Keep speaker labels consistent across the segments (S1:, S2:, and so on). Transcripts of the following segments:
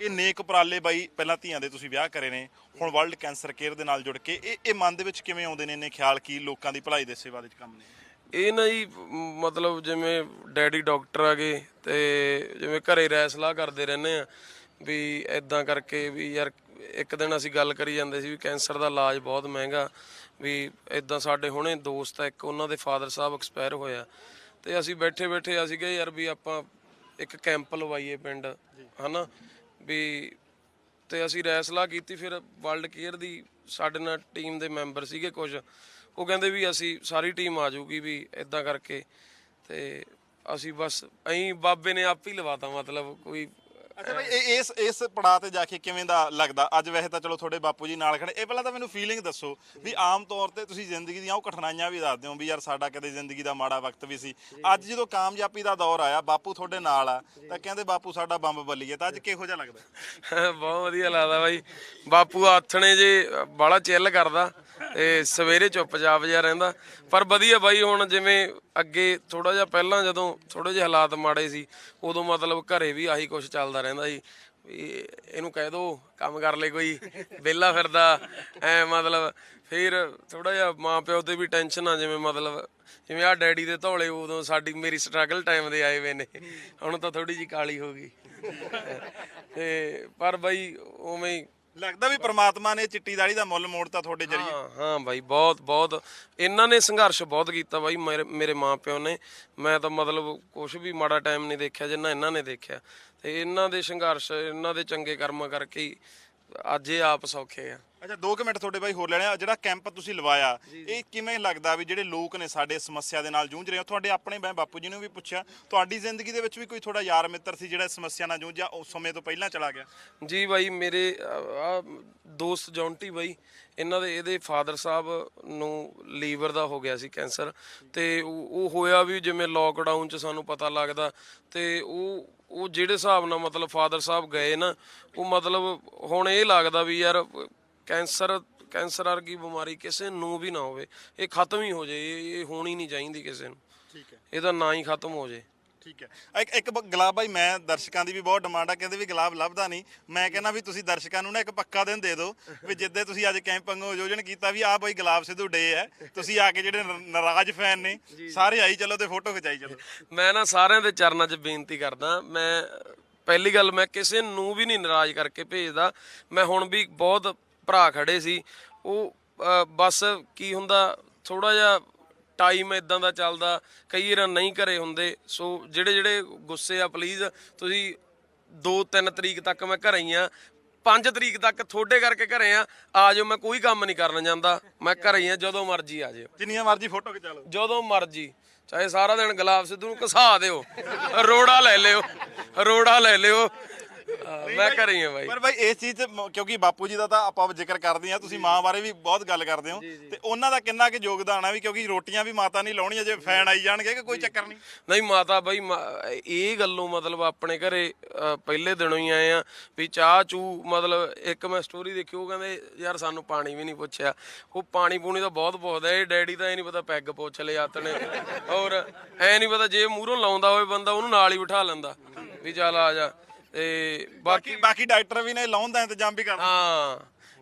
S1: ਇਹ ਨੇਕ ਉਪਰਾਲੇ ਬਾਈ ਪਹਿਲਾਂ ਧੀਆਂ ਦੇ ਤੁਸੀਂ ਵਿਆਹ ਕਰੇ ਨੇ ਹੁਣ ਵਰਲਡ ਕੈਂਸਰ ਕੇਅਰ ਦੇ ਨਾਲ ਜੁੜ ਕੇ ਇਹ ਇਹ ਮਨ ਦੇ ਵਿੱਚ ਕਿਵੇਂ ਆਉਂਦੇ ਨੇ ਇੰਨੇ ਖਿਆਲ ਕੀ ਲੋਕਾਂ ਦੀ ਭਲਾਈ ਦੇ ਸੇਵਾ ਦੇ ਵਿੱਚ ਕੰਮ ਨੇ?
S2: ਇਹ ਨਾ ਜੀ ਮਤਲਬ ਜਿਵੇਂ ਡੈਡੀ ਡਾਕਟਰ ਆਗੇ ਤੇ ਜਿਵੇਂ ਘਰੇ ਰਹਿ ਸਲਾਹ ਕਰਦੇ ਰਹਿੰਦੇ ਆ ਵੀ ਐਦਾਂ ਕਰਕੇ ਵੀ ਯਾਰ ਇੱਕ ਦਿਨ ਅਸੀਂ ਗੱਲ ਕਰੀ ਜਾਂਦੇ ਸੀ ਵੀ ਕੈਂਸਰ ਦਾ ਇਲਾਜ ਬਹੁਤ ਮਹਿੰਗਾ ਵੀ ਐਦਾਂ ਸਾਡੇ ਹੁਣੇ ਦੋਸਤ ਆ ਇੱਕ ਉਹਨਾਂ ਦੇ ਫਾਦਰ ਸਾਹਿਬ ਐਕਸਪਾਇਰ ਹੋਇਆ ਤੇ ਅਸੀਂ ਬੈਠੇ ਬੈਠੇ ਅਸੀਂ ਕਿਹਾ ਯਾਰ ਵੀ ਆਪਾਂ ਇੱਕ ਕੈਂਪ ਲਵਾਈਏ ਪਿੰਡ ਹਨਾ? ਵੀ ਤੇ ਅਸੀਂ ਰਾਏ ਕੀਤੀ, ਫਿਰ ਵਰਲਡ ਕੇਅਰ ਦੀ ਸਾਡੇ ਨਾਲ ਟੀਮ ਦੇ ਮੈਂਬਰ ਸੀਗੇ ਕੁਝ। ਉਹ ਕਹਿੰਦੇ ਵੀ ਅਸੀਂ ਸਾਰੀ ਟੀਮ ਆ ਜਾਊਗੀ ਵੀ ਇਦਾਂ ਕਰਕੇ ਤੇ ਅਸੀਂ ਬਸ ਐਂ ਬਾਬੇ ਨੇ ਆਪ ਹੀ ਲਵਾਤਾ ਮਤਲਬ ਕੋਈ
S1: ਅੱਛਾ ਭਾਈ ਇਹ ਇਸ ਇਸ ਪੜਾਅ ਤੇ ਜਾ ਕੇ ਕਿਵੇਂ ਦਾ ਲੱਗਦਾ? ਅੱਜ ਵੈਸੇ ਤਾਂ ਚਲੋ ਤੁਹਾਡੇ ਬਾਪੂ ਜੀ ਨਾਲ ਖੜੇ। ਇਹ ਪਹਿਲਾਂ ਤਾਂ ਮੈਨੂੰ ਫੀਲਿੰਗ ਦੱਸੋ ਵੀ ਆਮ ਤੌਰ ਤੇ ਤੁਸੀਂ ਜ਼ਿੰਦਗੀ ਦੀਆਂ ਉਹ ਕਠਿਨਾਈਆਂ ਵੀ ਦੱਸਦੇ ਹੋ ਵੀ ਯਾਰ ਸਾਡਾ ਕਦੇ ਜ਼ਿੰਦਗੀ ਦਾ ਮਾੜਾ ਵਕਤ ਵੀ ਸੀ। ਅੱਜ ਜਦੋਂ ਕਾਮਯਾਬੀ ਦਾ ਦੌਰ ਆਇਆ ਬਾਪੂ ਤੁਹਾਡੇ ਨਾਲ ਆ ਤਾਂ ਕਹਿੰਦੇ ਬਾਪੂ ਸਾਡਾ ਬੰਬ ਬੱਲੀਏ। ਤਾਂ ਅੱਜ ਕਿਹੋ ਜਿਹਾ ਲੱਗਦਾ?
S2: ਬਹੁਤ ਵਧੀਆ ਲੱਗਦਾ ਬਾਈ। ਬਾਪੂ ਆਥਣੇ ਜੇ ਬਾਲਾ ਚਿੱਲ ਕਰਦਾ। ਤੇ ਸਵੇਰੇ ਚੁੱਪਚਾਪ ਜਿਹਾ ਰਹਿੰਦਾ। ਪਰ ਵਧੀਆ ਬਾਈ, ਹੁਣ ਜਿਵੇਂ ਅੱਗੇ ਥੋੜਾ ਜਿਹਾ ਪਹਿਲਾਂ ਜਦੋਂ ਥੋੜੇ ਜਿਹੇ ਹਾਲਾਤ ਮਾੜੇ ਸੀ, ਉਦੋਂ ਮਤਲਬ ਘਰੇ ਵੀ ਆਹੀ ਕੁਝ ਚੱਲਦਾ ਰਹਿੰਦਾ ਸੀ ਵੀ ਇਹਨੂੰ ਕਹਿ ਦੋ, ਕੰਮ ਕਰ ਲੈ ਕੋਈ, ਵਿਹਲਾ ਫਿਰਦਾ, ਐ ਮਤਲਬ ਫਿਰ ਥੋੜਾ ਜਿਹਾ ਮਾਂ ਪਿਓ ਤੇ ਵੀ ਟੈਨਸ਼ਨ ਆ, ਜਿਵੇਂ ਮਤਲਬ ਜਿਵੇਂ ਆ ਡੈਡੀ ਦੇ ਧੌਲੇ ਉਦੋਂ ਸਾਡੀ ਮੇਰੀ ਸਟਰਗਲ ਟਾਈਮ ਦੇ ਆਏ ਵੇ ਨੇ, ਹੁਣ ਤਾਂ ਥੋੜੀ ਜੀ ਕਾਲੀ ਹੋ ਗਈ। ਤੇ ਪਰ ਬਾਈ ਉਵੇਂ
S1: ਲੱਗਦਾ ਵੀ ਪ੍ਰਮਾਤਮਾ ਨੇ ਚਿੱਟੀ ਦਾੜੀ ਦਾ ਮੁੱਲ ਮੋੜਤਾ ਤੁਹਾਡੇ ਜਰੀਏ?
S2: ਹਾਂ ਹਾਂ ਬਾਈ, ਬਹੁਤ ਬਹੁਤ। ਇਹਨਾਂ ਨੇ ਸੰਘਰਸ਼ ਬਹੁਤ ਕੀਤਾ ਬਾਈ ਮੇਰੇ ਮੇਰੇ ਮਾਪਿਓ ਨੇ। ਮੈਂ ਤਾਂ ਮਤਲਬ ਕੁਝ ਵੀ ਮਾੜਾ ਟਾਈਮ ਨਹੀਂ ਦੇਖਿਆ ਜਿੰਨਾ ਇਹਨਾਂ ਨੇ ਦੇਖਿਆ। ਤੇ ਇਹਨਾਂ ਦੇ ਸੰਘਰਸ਼, ਇਹਨਾਂ ਦੇ ਚੰਗੇ ਕਰਮਾਂ ਕਰਕੇ ਹੀ ਅੱਜ ਇਹ ਆਪ ਸੌਖੇ ਆ।
S1: ਅੱਛਾ 2 ਮਿੰਟ ਤੁਹਾਡੇ ਬਾਈ ਹੋਰ ਲੈਣੇ ਆ। ਜਿਹੜਾ ਕੈਂਪ ਤੁਸੀਂ ਲਵਾਇਆ ਇਹ ਕਿਵੇਂ ਲੱਗਦਾ ਵੀ ਜਿਹੜੇ ਲੋਕ ਨੇ ਸਾਡੇ ਸਮੱਸਿਆ ਦੇ ਨਾਲ ਜੂਝ ਰਹੇ ਹੋ ਤੁਹਾਡੇ ਆਪਣੇ ਮੈਂ ਬਾਪੂ ਜੀ ਨੂੰ ਵੀ ਪੁੱਛਿਆ ਤੁਹਾਡੀ ਜ਼ਿੰਦਗੀ ਦੇ ਵਿੱਚ ਵੀ ਕੋਈ ਤੁਹਾਡਾ ਯਾਰ ਮਿੱਤਰ ਸੀ ਜਿਹੜਾ ਇਸ ਸਮੱਸਿਆ ਨਾਲ ਜੂਝਿਆ ਉਸ ਸਮੇਂ ਤੋਂ ਪਹਿਲਾਂ ਚਲਾ ਗਿਆ?
S2: ਜੀ ਬਾਈ ਮੇਰੇ ਆ ਦੋਸਤ ਜੌਂਟੀ ਬਾਈ ਇਹਨਾਂ ਦੇ ਇਹਦੇ ਫਾਦਰ ਸਾਹਿਬ ਨੂੰ ਲੀਵਰ ਦਾ ਹੋ ਗਿਆ ਸੀ ਕੈਂਸਰ ਤੇ ਉਹ ਉਹ ਹੋਇਆ ਵੀ ਜਿਵੇਂ ਲੋਕਡਾਊਨ ਚ ਸਾਨੂੰ ਪਤਾ ਲੱਗਦਾ ਤੇ ਉਹ ਉਹ ਜਿਹੜੇ ਹਿਸਾਬ ਨਾਲ ਮਤਲਬ ਫਾਦਰ ਸਾਹਿਬ ਗਏ ਨਾ ਉਹ ਮਤਲਬ ਹੁਣ ਇਹ ਲੱਗਦਾ ਵੀ ਯਾਰ ਕੈਂਸਰ ਕੈਂਸਰ ਵਰਗੀ ਬਿਮਾਰੀ ਕਿਸੇ ਨੂੰ ਵੀ ਨਾ ਹੋਵੇ। ਇਹ ਖਤਮ ਹੀ ਹੋ ਜੇ ਇਹ ਹੋਣੀ ਨਹੀਂ ਚਾਹੀਦੀ ਕਿਸੇ ਨੂੰ।
S1: ਠੀਕ ਹੈ।
S2: ਇਹਦਾ ਨਾ ਹੀ ਖਤਮ ਹੋ ਜੇ
S1: ਠੀਕ ਹੈ। ਇੱਕ ਇੱਕ ਗੁਲਾਬ ਭਾਈ ਮੈਂ ਦਰਸ਼ਕਾਂ ਦੀ ਵੀ ਬਹੁਤ ਡਿਮਾਂਡ ਆ ਕਹਿੰਦੇ ਵੀ ਗੁਲਾਬ ਲੱਭਦਾ ਨਹੀਂ। ਮੈਂ ਕਹਿੰਦਾ ਵੀ ਤੁਸੀਂ ਦਰਸ਼ਕਾਂ ਨੂੰ ਨਾ ਇੱਕ ਪੱਕਾ ਦਿਨ ਦੇ ਦਿਓ ਵੀ ਜਿੱਦੇ ਤੁਸੀਂ ਅੱਜ ਕੈਂਪਿੰਗ ਆਯੋਜਨ ਕੀਤਾ ਵੀ ਆਹ ਭਾਈ ਗੁਲਾਬ ਸਿੱਧੂ ਡੇ ਹੈ ਤੁਸੀਂ ਆ ਕੇ ਜਿਹੜੇ ਨ- ਨਾਰਾਜ਼ ਫੈਨ ਨੇ ਸਾਰੇ ਆਈ ਚੱਲੋ ਤੇ ਫੋਟੋ ਖਿਚਾਈ ਚੱਲੋ।
S2: ਮੈਂ ਨਾ ਸਾਰਿਆਂ ਦੇ ਚਰਨਾਂ 'ਚ ਬੇਨਤੀ ਕਰਦਾ ਮੈਂ ਪਹਿਲੀ ਗੱਲ ਮੈਂ ਕਿਸੇ ਨੂੰ ਵੀ ਨਹੀਂ ਨਾਰਾਜ਼ ਕਰਕੇ ਭੇਜਦਾ। ਮੈਂ ਹੁਣ ਵੀ ਬਹੁਤ ਭਰਾ ਖੜੇ ਸੀ ਉਹ ਬਸ ਕੀ ਹੁੰਦਾ ਥੋੜਾ ਜਿਹਾ ਟਾਈਮ ਇਦਾਂ ਦਾ ਚੱਲਦਾ ਕਈ ਵਾਰ ਨਹੀਂ ਘਰੇ ਹੁੰਦੇ ਸੋ ਜਿਹੜੇ ਜਿਹੜੇ ਗੁੱਸੇ ਆ ਪਲੀਜ਼ ਤੁਸੀਂ 2-3 ਤਰੀਕ ਤੱਕ ਮੈਂ ਘਰੇ ਹੀ ਆ 5 ਤਰੀਕ ਤੱਕ ਤੁਹਾਡੇ ਕਰਕੇ ਘਰੇ ਆ ਆ ਜਾਓ ਮੈਂ ਕੋਈ ਕੰਮ ਨਹੀਂ ਕਰਨ ਜਾਂਦਾ ਮੈਂ ਘਰੇ ਹੀ ਆ ਜਦੋਂ ਮਰਜ਼ੀ ਆ ਜਾਓ
S1: ਜਿੰਨੀਆਂ ਮਰਜ਼ੀ ਫੋਟੋ ਖਿਚਾ ਲਓ।
S2: ਜਦੋਂ ਮਰਜ਼ੀ ਚਾਹੇ ਸਾਰਾ ਦਿਨ ਗੁਲਾਬ ਸਿੱਧੂ ਨੂੰ ਘਸਾ ਦਿਓ ਰੋੜਾ ਲੈ ਲਿਓ ਰੋੜਾ ਲੈ ਲਿਓ ਮੈਂ ਘਰੇ ਹੀ ਬਾਈ।
S1: ਪਰ ਭਾਈ ਇਸ ਚੀਜ਼ ਮ- ਕਿਉਂਕਿ ਬਾਪੂ ਜੀ ਦਾ ਤਾਂ ਆਪਾਂ ਜ਼ਿਕਰ ਕਰਦੇ ਆ ਤੁਸੀਂ ਮਾਂ ਬਾਰੇ ਵੀ ਬਹੁਤ ਗੱਲ ਕਰਦੇ ਹੋ। ਤੇ ਉਹਨਾਂ ਦਾ ਕਿੰਨਾ ਕੁ ਯੋਗਦਾਨ ਆ ਵੀ ਕਿਉਂਕਿ ਰੋਟੀਆਂ ਵੀ ਮਾਤਾ ਨਹੀਂ ਲਾਉਣੀਆਂ ਜੇ ਫੈਨ ਆਈ ਜਾਣਗੇ ਕਿ ਕੋਈ ਚੱਕਰ ਨਹੀਂ?
S2: ਨਹੀਂ ਮਾਤਾ ਬਾਈ ਮਾ- ਇਹ ਗੱਲੋਂ ਮਤਲਬ ਆਪਣੇ ਘਰੇ ਪਹਿਲੇ ਦਿਨੋਂ ਹੀ ਆਏ ਆ ਵੀ ਚਾਹ ਚੂ ਮਤਲਬ ਇੱਕ ਮੈਂ ਸਟੋਰੀ ਦੇਖੀ ਉਹ ਕਹਿੰਦੇ ਯਾਰ ਸਾਨੂੰ ਪਾਣੀ ਵੀ ਨਹੀਂ ਪੁੱਛਿਆ। ਉਹ ਪਾਣੀ ਪੂਣੀ ਤਾਂ ਬਹੁਤ ਪੁੱਛਦਾ ਇਹ ਡੈਡੀ ਤਾਂ ਇਹ ਨਹੀਂ ਪਤਾ ਪੈਗ ਪੁੱਛ ਲਿਆ ਆਤਣੇ ਔਰ ਐ ਨਹੀਂ ਪਤਾ ਜੇ ਮੂਹਰੋਂ ਲਾਉਂਦਾ ਹੋਵੇ ਬੰਦਾ ਉਹਨੂੰ ਨਾਲ ਹੀ ਬਿਠਾ ਲੈਂਦਾ ਵੀ ਚੱਲ ਆ ਜਾ। ਤੇ ਬਾਕੀ
S1: ਬਾਕੀ ਡਾਕਟਰ ਵੀ ਨੇ ਲਾਉਣ ਦਾ ਇੰਤਜ਼ਾਮ ਵੀ ਕਰਦੇ
S2: ਹਾਂ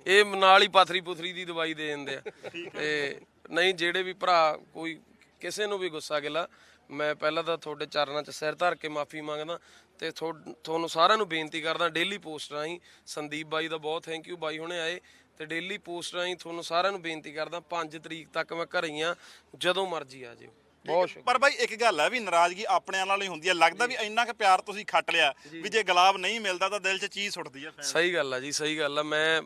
S2: ਇਹ ਨਾਲ ਹੀ ਪਥਰੀ ਪੁਥਰੀ ਦੀ ਦਵਾਈ ਦੇ ਦਿੰਦੇ ਆ। ਤੇ ਨਹੀਂ ਜਿਹੜੇ ਵੀ ਭਰਾ ਕੋਈ ਕਿਸੇ ਨੂੰ ਵੀ ਗੁੱਸਾ ਗਿਲਾ ਮੈਂ ਪਹਿਲਾਂ ਤਾਂ ਤੁਹਾਡੇ ਚਰਨਾਂ 'ਚ ਸਿਰ ਧਰ ਕੇ ਮਾਫੀ ਮੰਗਦਾ ਤੇ ਤੁਹਾਨੂੰ ਸਾਰਿਆਂ ਨੂੰ ਬੇਨਤੀ ਕਰਦਾ ਡੇਲੀ ਪੋਸਟ ਰਾਹੀਂ ਸੰਦੀਪ ਬਾਈ ਦਾ ਬਹੁਤ ਥੈਂਕ ਯੂ ਬਾਈ ਹੁਣੇ ਆਏ ਤੇ ਡੇਲੀ ਪੋਸਟ ਰਾਹੀਂ ਤੁਹਾਨੂੰ ਸਾਰਿਆਂ ਨੂੰ ਬੇਨਤੀ ਕਰਦਾ 5 ਤਰੀਕ ਤੱਕ ਮੈਂ ਘਰੇ ਹੀ ਆ ਜਦੋਂ ਮਰਜ਼ੀ ਆ ਜਿਓ। ਬਹੁਤ
S1: ਪਰ ਬਾਈ ਇੱਕ ਗੱਲ ਹੈ ਵੀ ਨਾਰਾਜ਼ਗੀ ਆਪਣਿਆਂ ਨਾਲ ਹੀ ਹੁੰਦੀ ਹੈ। ਲੱਗਦਾ ਵੀ ਇੰਨਾ ਕੁ ਪਿਆਰ ਤੁਸੀਂ ਖੱਟ ਲਿਆ ਵੀ ਜੇ ਗੁਲਾਬ ਨਹੀਂ ਮਿਲਦਾ ਤਾਂ ਦਿਲ 'ਚ ਚੀਜ਼ ਸੁੱਟਦੀ ਹੈ
S2: ਸਹੀ ਗੱਲ ਆ ਜੀ ਸਹੀ ਗੱਲ ਆ। ਮੈਂ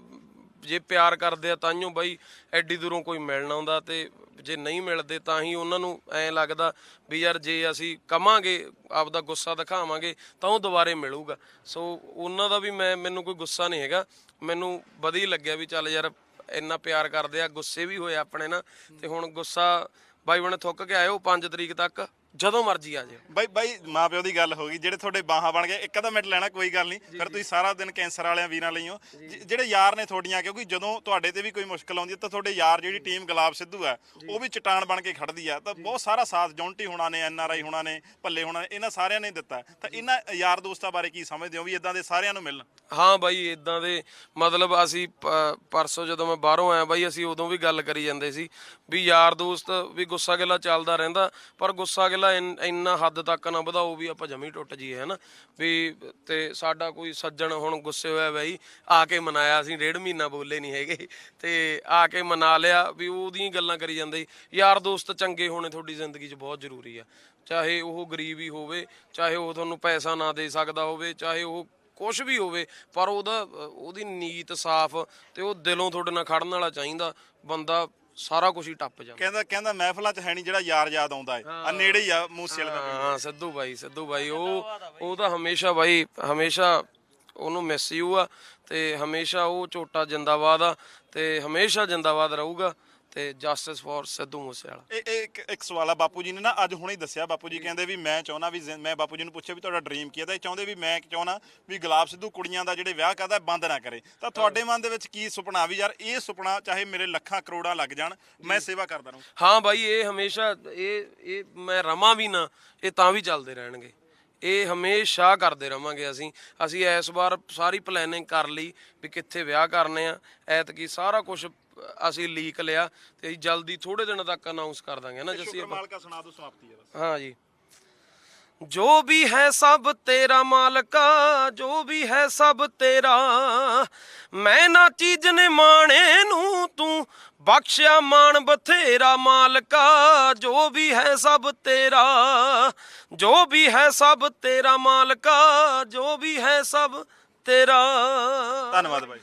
S2: ਜੇ ਪਿਆਰ ਕਰਦੇ ਆ ਤਾਂਹੀਓ ਬਾਈ ਐਡੀ ਦੂਰੋਂ ਕੋਈ ਮਿਲਣ ਆਉਂਦਾ ਤੇ ਜੇ ਨਹੀਂ ਮਿਲਦੇ ਤਾਂ ਹੀ ਉਹਨਾਂ ਨੂੰ ਐਂ ਲੱਗਦਾ ਵੀ ਯਾਰ ਜੇ ਅਸੀਂ ਕਮਾਂਗੇ ਆਪਦਾ ਗੁੱਸਾ ਦਿਖਾਵਾਂਗੇ ਤਾਂ ਉਹ ਦੁਬਾਰੇ ਮਿਲੂਗਾ। ਸੋ ਉਹਨਾਂ ਦਾ ਵੀ ਮੈਂ ਮੈਨੂੰ ਕੋਈ ਗੁੱਸਾ ਨਹੀਂ ਹੈਗਾ। ਮੈਨੂੰ ਵਧੀਆ ਲੱਗਿਆ ਵੀ ਚੱਲ ਯਾਰ ਇੰਨਾ ਪਿਆਰ ਕਰਦੇ ਆ ਗੁੱਸੇ ਵੀ ਹੋਏ ਆਪਣੇ ਨਾਲ। ਤੇ ਹੁਣ ਗੁੱਸਾ ਬਾਈ ਬਣੇ ਥੁੱਕ ਕੇ ਆਇਓ 5 ਤਰੀਕ ਤੱਕ। ਜਦੋਂ ਮਰਜ਼ੀ ਆ ਜਾਓ।
S1: ਬਾਈ ਬਾਈ ਮਾਪਿਓ ਦੀ ਗੱਲ ਹੋ ਗਈ ਜਿਹੜੇ ਤੁਹਾਡੇ ਬਾਹਾਂ ਬਣ ਗਏ ਇੱਕ ਅੱਧਾ ਮਿੰਟ ਲੈਣਾ ਕੋਈ ਗੱਲ ਨਹੀਂ। ਫਿਰ ਤੁਸੀਂ ਸਾਰਾ ਦਿਨ ਕੈਂਸਰ ਵਾਲਿਆਂ ਵੀਰਾਂ ਲਈ ਹੋ ਜ- ਜਿਹੜੇ ਯਾਰ ਨੇ ਤੁਹਾਡੀਆਂ ਕਿਉਂਕਿ ਜਦੋਂ ਤੁਹਾਡੇ ਤੇ ਵੀ ਕੋਈ ਮੁਸ਼ਕਲ ਆਉਂਦੀ ਹੈ ਤਾਂ ਤੁਹਾਡੇ ਯਾਰ ਜਿਹੜੀ ਟੀਮ ਗੁਲਾਬ ਸਿੱਧੂ ਹੈ ਉਹ ਵੀ ਚਟਾਨ ਬਣ ਕੇ ਖੜਦੀ ਆ ਤਾਂ ਬਹੁਤ ਸਾਰਾ ਸਾਥ ਜੌਂਟੀ ਹੋਣਾ ਨੇ ਐਨ ਆਰ ਆਈ ਹੋਣਾ ਨੇ ਭੱਲੇ ਹੋਣਾ ਨੇ ਇਹਨਾਂ ਸਾਰਿਆਂ ਨੇ ਦਿੱਤਾ। ਤਾਂ ਇਹਨਾਂ ਯਾਰ ਦੋਸਤਾਂ ਬਾਰੇ ਕੀ ਸਮਝਦੇ ਹੋ ਵੀ ਇਦਾਂ ਦੇ ਸਾਰਿਆਂ ਨੂੰ ਮਿਲਣ?
S2: ਹਾਂ ਬਾਈ ਇਦਾਂ ਦੇ ਮਤਲਬ ਅਸੀਂ ਪ- ਪਰਸੋਂ ਜਦੋਂ ਮੈਂ ਬਾਹਰੋਂ ਆਇਆ ਬਾਈ ਅਸੀਂ ਉਦੋਂ ਵੀ ਗੱਲ ਕਰੀ ਜਾਂਦੇ ਸੀ ਵੀ ਯਾਰ ਦੋਸਤ ਵੀ ਗੁੱਸਾ ਗਿਲਾ ਚੱਲਦਾ ਰਹਿੰਦਾ ਪਰ ਗੁੱਸਾ ਗਿਲਾ ਇੰਨ- ਇੰਨਾ ਹੱਦ ਤੱਕ ਨਾ ਵਧਾਓ ਵੀ ਆਪਾਂ ਜਮੀ ਟੁੱਟ ਜੀਏ ਹਨਾ? ਵੀ ਤੇ ਸਾਡਾ ਕੋਈ ਸੱਜਣ ਹੁਣ ਗੁੱਸੇ ਹੋਇਆ ਬਾਈ ਆ ਕੇ ਮਨਾਇਆ ਅਸੀਂ ਡੇਢ ਮਹੀਨਾ ਬੋਲੇ ਨਹੀਂ ਹੈਗੇ। ਤੇ ਆ ਕੇ ਮਨਾ ਲਿਆ ਵੀ ਉਹਦੀਆਂ ਗੱਲਾਂ ਕਰੀ ਜਾਂਦੇ। ਯਾਰ ਦੋਸਤ ਚੰਗੇ ਹੋਣੇ ਤੁਹਾਡੀ ਜ਼ਿੰਦਗੀ 'ਚ ਬਹੁਤ ਜ਼ਰੂਰੀ ਆ। ਚਾਹੇ ਉਹ ਗਰੀਬ ਹੀ ਹੋਵੇ ਚਾਹੇ ਉਹ ਤੁਹਾਨੂੰ ਪੈਸਾ ਨਾ ਦੇ ਸਕਦਾ ਹੋਵੇ ਚਾਹੇ ਉਹ ਕੁਝ ਵੀ ਹੋਵੇ ਪਰ ਉਹਦਾ ਅ, ਉਹਦੀ ਨੀਤ ਸਾਫ਼ ਤੇ ਉਹ ਦਿਲੋਂ ਤੁਹਾਡੇ ਨਾਲ ਖੜਨ ਵਾਲਾ ਚਾਹੀਦਾ। ਬੰਦਾ ਸਾਰਾ ਕੁਝ ਹੀ ਟੱਪ ਜਾਂਦਾ।
S1: ਕਹਿੰਦਾ ਕਹਿੰਦਾ ਮਹਿਫਲਾਂ 'ਚ ਹੈ ਨਹੀਂ ਜਿਹੜਾ ਯਾਰ ਯਾਦ ਆਉਂਦਾ ਹੈ। ਆ ਨੇੜੇ ਹੀ ਆ ਮੂਸੇ ਵਾਲੇ ਦਾ
S2: ਹਾਂ ਸਿੱਧੂ ਬਾਈ ਸਿੱਧੂ ਬਾਈ। ਉਹ ਉਹ ਤਾਂ ਹਮੇਸ਼ਾ ਬਾਈ ਹਮੇਸ਼ਾ ਉਹਨੂੰ ਮਿਸ ਯੂ ਆ ਤੇ ਹਮੇਸ਼ਾ ਉਹ ਝੋਟਾ ਜਿੰਦਾਬਾਦ ਆ ਤੇ ਹਮੇਸ਼ਾ ਜਿੰਦਾਬਾਦ ਰਹੂਗਾ। ਤੇ ਜਸਟਿਸ ਫॉर ਸਿੱਧੂ ਮੂਸੇਵਾਲਾ।
S1: ਇਹ ਇਹ ਇੱਕ ਇੱਕ ਸਵਾਲ ਆ ਬਾਪੂ ਜੀ ਨੇ ਨਾ ਅੱਜ ਹੁਣੇ ਹੀ ਦੱਸਿਆ ਬਾਪੂ ਜੀ ਕਹਿੰਦੇ ਵੀ ਮੈਂ ਚਾਹੁੰਦਾ ਵੀ ਜ਼ਿੰ- ਮੈਂ ਬਾਪੂ ਜੀ ਨੂੰ ਪੁੱਛਿਆ ਵੀ ਤੁਹਾਡਾ ਡ੍ਰੀਮ ਕੀ ਹੈ ਤਾਂ ਇਹ ਚਾਹੁੰਦੇ ਵੀ ਮੈਂ ਚਾਹੁੰਦਾ ਵੀ ਗੁਲਾਬ ਸਿੱਧੂ ਕੁੜੀਆਂ ਦਾ ਜਿਹੜੇ ਵਿਆਹ ਕਰਦਾ ਬੰਦ ਨਾ ਕਰੇ। ਤਾਂ ਤੁਹਾਡੇ ਮਨ ਦੇ ਵਿੱਚ ਕੀ ਸੁਪਨਾ ਵੀ ਯਾਰ ਇਹ ਸੁਪਨਾ ਚਾਹੇ ਮੇਰੇ ਲੱਖਾਂ ਕਰੋੜਾਂ ਲੱਗ ਜਾਣ ਮੈਂ ਸੇਵਾ ਕਰਦਾ ਰਹੂੰ।
S2: ਹਾਂ ਬਾਈ ਇਹ ਹਮੇਸ਼ਾ ਇਹ ਇਹ ਮੈਂ ਰਵਾਂ ਵੀ ਨਾ ਇਹ ਤਾਂ ਵੀ ਚੱਲਦੇ ਰਹਿਣਗੇ। ਇਹ ਹਮੇਸ਼ਾ ਕਰਦੇ ਰਵਾਂਗੇ ਅਸੀਂ। ਅਸੀਂ ਇਸ ਵਾਰ ਸਾਰੀ ਪਲੈਨਿੰਗ ਕਰ ਲਈ ਵੀ ਕਿੱਥੇ ਵਿਆਹ ਕਰਨੇ ਆ ਐਤਕੀ ਸਾਰਾ ਕੁਝ ਅਸੀਂ ਲੀਕ ਲਿਆ ਤੇ ਅਸੀਂ ਜਲਦੀ ਥੋੜੇ ਦਿਨਾਂ ਤੱਕ ਅਨਾਉਂਸ ਕਰ ਦਾਂਗੇ ਨਾ ਜੱਸੀ
S1: ਸ਼ੁਕਰ ਮਾਲਕਾ ਸੁਣਾ ਦੋ ਸਮਾਪਤੀ ਹੈ ਬਸ
S2: हाँ जी जो भी है सब तेरा मालका जो भी है सब तेरा मैं ना चीज ने माने नू तू बख्शिया मान बथेरा मालका जो भी है सब तेरा जो भी है सब तेरा मालका जो भी है सब तेरा
S1: ਧੰਨਵਾਦ ਬਾਈ